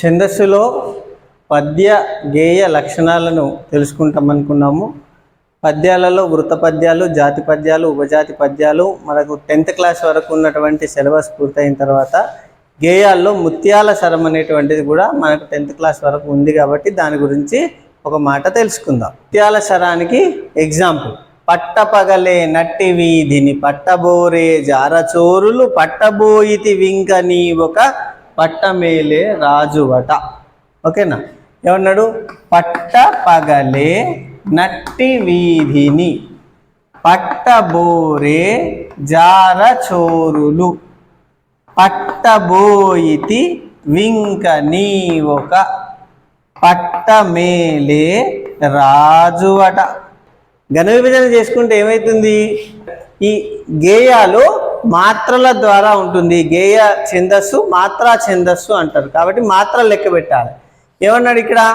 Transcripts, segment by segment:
ఛందస్సులో పద్య గేయ లక్షణాలను తెలుసుకుంటామనుకున్నాము. పద్యాలలో వృత్త పద్యాలు జాతి పద్యాలు ఉపజాతి పద్యాలు మనకు టెన్త్ క్లాస్ వరకు ఉన్నటువంటి సిలబస్ పూర్తయిన తర్వాత గేయాల్లో ముత్యాల సరం అనేటువంటిది కూడా మనకు టెన్త్ క్లాస్ వరకు ఉంది కాబట్టి దాని గురించి ఒక మాట తెలుసుకుందాం. ముత్యాల సరానికి ఎగ్జాంపుల్ పట్టపగలే నట్టి వీధిని పట్టబోరే జారచోరులు పట్టబోయితి వింకని ఒక పట్టమేలే రాజువట. ఓకేనా? ఏమన్నాడు పట్ట పగలే నట్టి వీధిని పట్టబోరే జారచోరులు. పట్టబోయితి వింక నీ ఒక పట్టమేలే రాజువట. ఘన విభజన చేసుకుంటే ఏమవుతుంది ఈ గేయాలు మాత్రల ద్వారా ఉంటుంది. గేయ ఛందస్సు మాత్రా ఛందస్సు అంటారు. కాబట్టి మాత్రలు లెక్క పెట్టాలి. ఏమన్నాడు ఇక్కడ?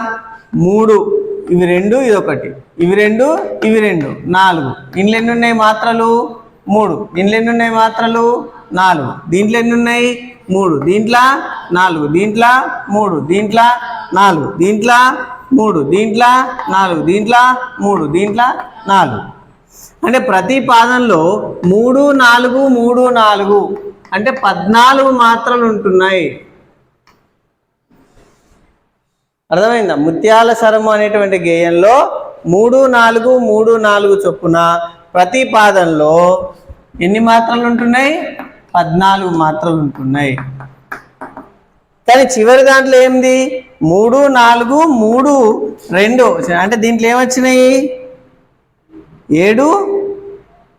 మూడు. ఇవి రెండు ఇది ఒకటి. ఇవి రెండు ఇవి రెండు. నాలుగు. ఇంట్లో ఎన్ని ఉన్నాయి మాత్రలు? మూడు. ఇంట్లో ఎన్ని ఉన్నాయి మాత్రలు? నాలుగు. దీంట్లో ఎన్ని ఉన్నాయి మూడు. దీంట్లో నాలుగు. దీంట్లో మూడు. దీంట్లో నాలుగు. దీంట్లో మూడు. దీంట్లో నాలుగు. దీంట్లో మూడు. దీంట్లో నాలుగు. అంటే ప్రతి పాదంలో మూడు నాలుగు మూడు నాలుగు అంటే పద్నాలుగు మాత్రలు ఉంటున్నాయి. అర్థమైందా? ముత్యాల సరము అనేటువంటి గేయంలో మూడు నాలుగు మూడు నాలుగు చొప్పున ప్రతి పాదంలో ఎన్ని మాత్రలు ఉంటున్నాయి? పద్నాలుగు మాత్రలు ఉంటున్నాయి. కానీ చివరి దాంట్లో ఏంది? మూడు నాలుగు మూడు రెండు. అంటే దీంట్లో ఏమొచ్చినాయి? ఏడు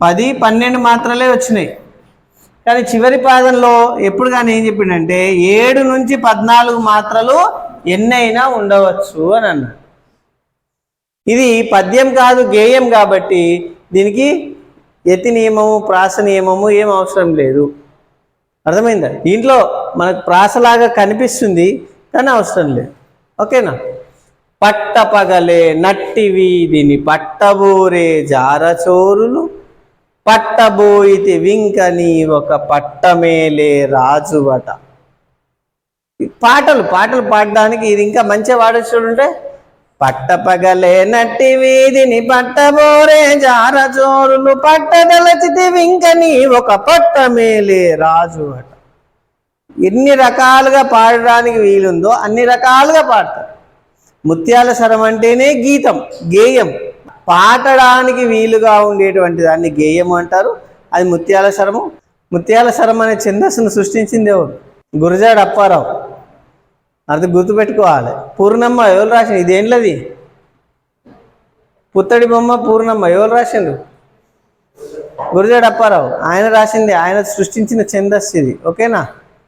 పది పన్నెండు మాత్రలే వచ్చినాయి. కానీ చివరి పాదంలో ఎప్పుడు కానీ ఏం చెప్పిండంటే ఏడు నుంచి పద్నాలుగు మాత్రలు ఎన్నైనా ఉండవచ్చు అని అన్నాడు. ఇది పద్యం కాదు గేయం కాబట్టి దీనికి యతి నియమము ప్రాస నియమము ఏం అవసరం లేదు. అర్థమైందా? దీంట్లో మనకు ప్రాసలాగా కనిపిస్తుంది కానీ అవసరం లేదు. ఓకేనా? పట్టపగలే నట్టి వీధిని పట్టబోరే జారచోరులు. పట్టబోయితి వింకని ఒక పట్టమేలే రాజువట. పాటలు పాటలు పాడడానికి ఇది ఇంకా మంచిగా వాడచ్చు చూడుంటే పట్టపగలే నట్టి వీధిని పట్టబోరే జారచోరులు. పట్టదలచితి వింకని ఒక పట్టమేలే రాజు అట ఎన్ని రకాలుగా పాడడానికి వీలుందో అన్ని రకాలుగా పాడతారు. ముత్యాల స్వరం అంటేనే గీతం గేయం. పాటడానికి వీలుగా ఉండేటువంటి దాన్ని గేయం అంటారు. అది ముత్యాల స్వరము ముత్యాల స్వరం అనే ఛందస్సును సృష్టించింది ఎవరు? గురజాడ అప్పారావు. అది గుర్తుపెట్టుకోవాలి. పూర్ణమ్మ ఎవరు రాసింది? ఇదేంట్లది పుత్తడి బొమ్మ పూర్ణమ్మ ఎవరు రాసిండు గురజాడ అప్పారావు. ఆయన రాసింది ఆయన సృష్టించిన ఛందస్సు ఇది. ఓకేనా?